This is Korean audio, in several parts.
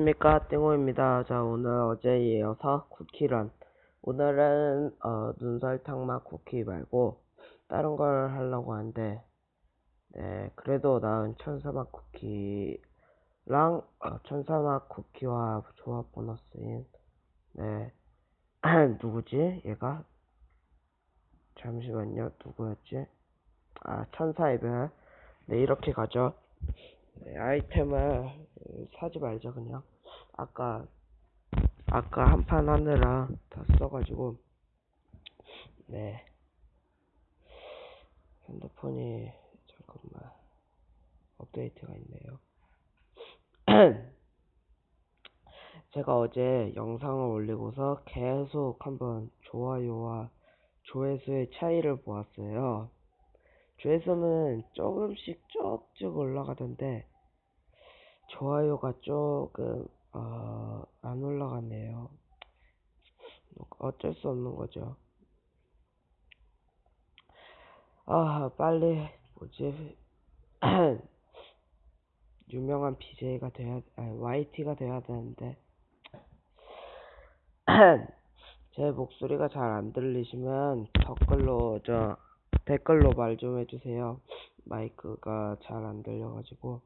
안녕하십니까 띵호입니다. 자 오늘 어제에 이어서 쿠키런. 오늘은 어, 눈설탕 맛 쿠키 말고 다른 걸 하려고 하는데 네 그래도 나은 천사 맛 쿠키랑 어, 천사 맛 쿠키와 조합 보너스인 네 누구지? 얘가? 잠시만요. 누구였지? 아 천사이별. 네 이렇게 가죠 네, 아이템을 사지 말자 그냥. 아까 아까 한 판 하느라 다 써가지고. 네. 핸드폰이 잠깐만 업데이트가 있네요. 제가 어제 영상을 올리고서 계속 한번 좋아요와 조회수의 차이를 보았어요 조회수는 조금씩 쭉쭉 올라가던데 좋아요가 조금 어, 안 올라가네요. 어쩔 수 없는 거죠. 아 빨리 뭐지 유명한 BJ가 돼야 아니 YT가 돼야 되는데 제 목소리가 잘 안 들리시면 댓글로 저 댓글로 말 좀 해주세요. 마이크가 잘 안 들려가지고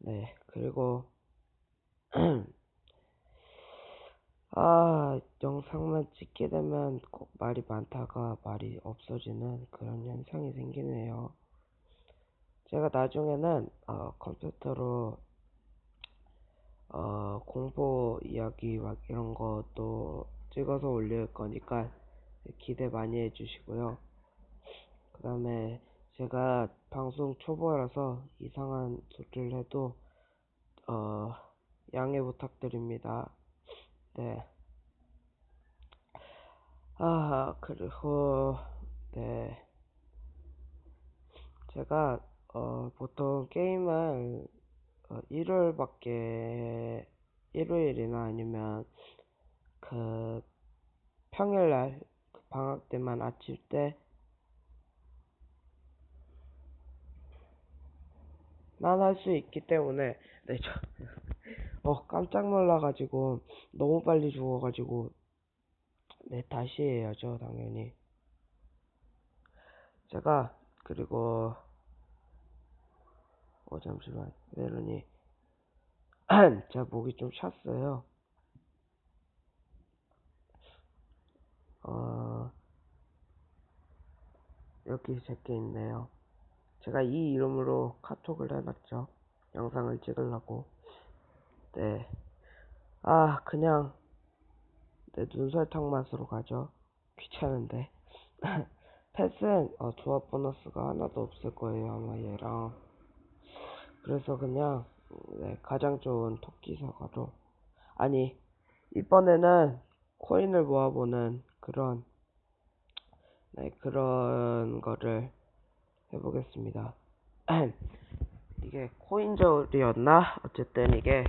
네, 그리고 아, 영상만 찍게 되면 꼭 말이 많다가 말이 없어지는 그런 현상이 생기네요. 제가 나중에는 어, 컴퓨터로 어, 공포 이야기 막 이런 것도 찍어서 올릴 거니까 기대 많이 해주시고요. 그 다음에 제가 방송 초보라서 이상한 소리를 해도 어 양해 부탁드립니다. 네. 아 그리고 네 제가 어 보통 게임을 어, 일요일밖에 일요일이나 아니면 그 평일날 그 방학 때만 아칠 때 난할수 있기 때문에 네, 저, 어, 깜짝 놀라가지고 너무 빨리 죽어가지고 네, 다시 해야죠, 당연히. 제가 그리고 어 잠시만 메론이 제가 목이 좀 찼어요. 어 여기 제게 있네요. 제가 이 이름으로 카톡을 해놨죠. 영상을 찍으려고. 네. 아, 그냥, 내 눈설탕 맛으로 가죠. 귀찮은데. 패스는, 어, 조합 보너스가 하나도 없을 거예요, 아마 얘랑. 그래서 그냥, 네, 가장 좋은 토끼 사과로. 아니, 이번에는 코인을 모아보는 그런, 네, 그런 거를 해보겠습니다. 이게 코인저울이었나? 어쨌든 이게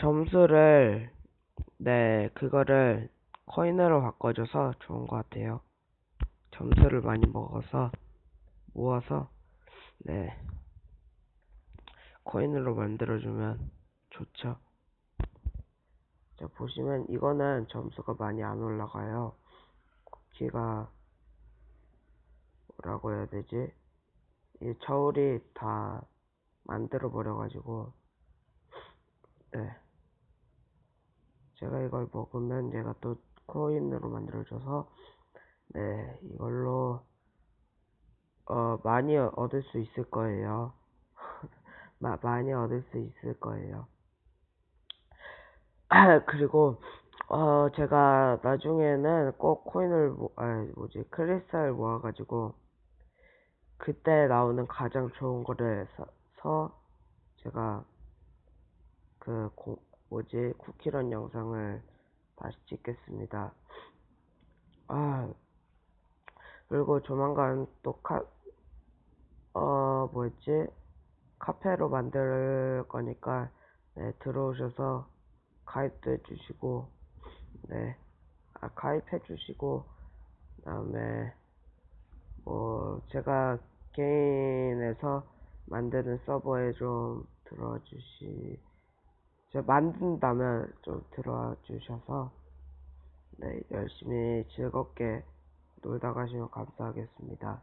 점수를 네 그거를 코인으로 바꿔줘서 좋은 것 같아요. 점수를 많이 먹어서 모아서 네 코인으로 만들어주면 좋죠. 자 보시면 이거는 점수가 많이 안 올라가요. 쿠키가 뭐라고 해야 되지? 이 저울이 다 만들어 버려가지고 네 제가 이걸 먹으면 얘가 또 코인으로 만들어줘서 네 이걸로 어 많이 얻을 수 있을 거예요. 마, 많이 얻을 수 있을 거예요. 그리고 어 제가 나중에는 꼭 코인을 모, 아 뭐지? 크리스탈 모아가지고 그때 나오는 가장 좋은 거를 서 제가 그 고, 뭐지 쿠키런 영상을 다시 찍겠습니다. 아 그리고 조만간 또 카, 어 뭐였지 카페로 만들 거니까 네, 들어오셔서 가입도 해주시고 네 아, 가입해 주시고 그다음에 뭐 제가 개인에서 만드는 서버에 좀 들어와 주시 제가 만든다면 좀 들어와 주셔서 네, 열심히 즐겁게 놀다 가시면 감사하겠습니다.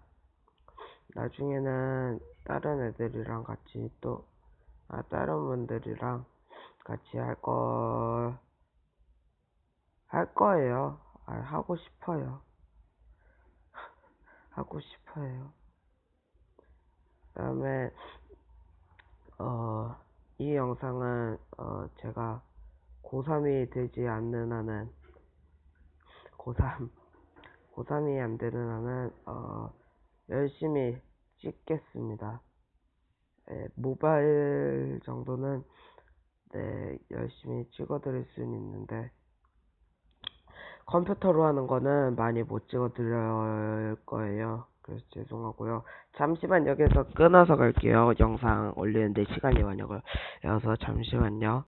나중에는 다른 애들이랑 같이 또, 아, 다른 분들이랑 같이 할 거, 할 거예요. 아, 하고 싶어요. 하고 싶어요. 다음에, 어, 이 영상은, 어, 제가 고3이 되지 않는 한은, 고3, 고3이 안 되는 한은, 어, 열심히 찍겠습니다. 예, 모바일 정도는, 네, 열심히 찍어드릴 수는 있는데, 컴퓨터로 하는 거는 많이 못 찍어드릴 거예요. 그래서 죄송하고요. 잠시만 여기서 끊어서 갈게요. 영상 올리는데 시간이 많이 걸려서 잠시만요.